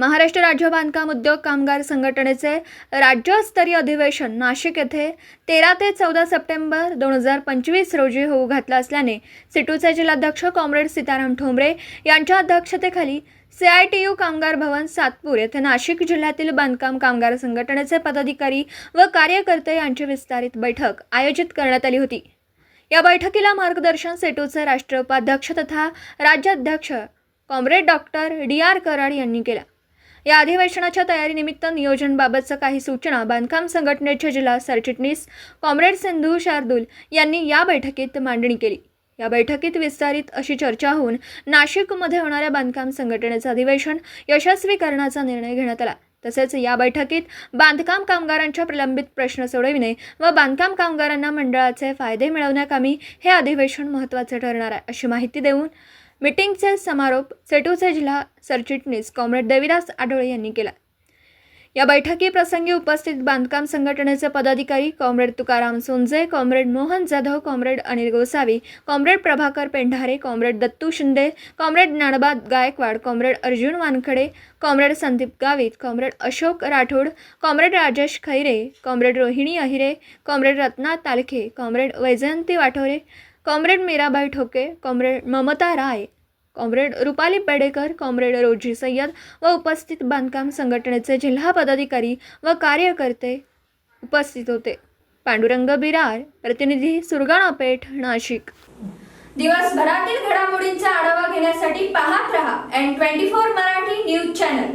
महाराष्ट्र राज्य बांधकाम उद्योग कामगार संघटनेचे राज्यस्तरीय अधिवेशन नाशिक येथे तेरा ते चौदा सप्टेंबर दोन हजार पंचवीस रोजी होऊ घातलं असल्याने सिटूचे जिल्हाध्यक्ष कॉम्रेड सीताराम ठोंबरे यांच्या अध्यक्षतेखाली सी आय टी यू कामगार भवन सातपूर येथे नाशिक जिल्ह्यातील बांधकाम कामगार संघटनेचे पदाधिकारी व कार्यकर्ते यांची विस्तारित बैठक आयोजित करण्यात आली होती. या बैठकीला मार्गदर्शन सेटूचे राष्ट्रीय उपाध्यक्ष तथा राज्याध्यक्ष comrade doctor D R Karad यांनी केला. या अधिवेशनाच्या तयारीनिमित्त नियोजनबाबतचं काही सूचना बांधकाम संघटनेचे जिल्हा सरचिटणीस कॉम्रेड सिंधू शार्दूल यांनी या बैठकीत मांडणी केली. या बैठकीत विस्तारित अशी चर्चा होऊन नाशिकमध्ये होणाऱ्या बांधकाम संघटनेचं अधिवेशन यशस्वी करण्याचा निर्णय घेण्यात आला. तसेच या बैठकीत बांधकाम कामगारांच्या प्रलंबित प्रश्न सोडविणे व बांधकाम कामगारांना मंडळाचे फायदे मिळवण्याकामी हे अधिवेशन महत्त्वाचे ठरणार आहे अशी माहिती देऊन मीटिंगचे समारोप सेटूचे जिल्हा सरचिटणीस कॉम्रेड देविदास आढोळे यांनी केला. या बैठकीप्रसंगी उपस्थित बांधकाम संघटनेचे पदाधिकारी comrade Tukaram Sonje comrade Mohan Jadhav comrade Anil Gosavi comrade Prabhakar Pendhare comrade Dattu Shinde comrade Dnyanba Gaikwad comrade Arjun Wankhede comrade Sandeep Gavit comrade Ashok Rathod comrade Rajesh Khaire comrade Rohini Ahire comrade Ratna Talkhe comrade Vaijayanti Wathore comrade Mirabai Thoke comrade Mamta Rai comrade Rupali Pedekar comrade Rozy Sayyed व उपस्थित बांधकाम संघटनेचे जिल्हा पदाधिकारी व कार्यकर्ते उपस्थित होते. पांडुरंग बिरार प्रतिनिधी सुरगाणा पेठ नाशिक. दिवसभरातील घडामोडींचा आढावा घेण्यासाठी पाहत रहा N twenty four Marathi news channel.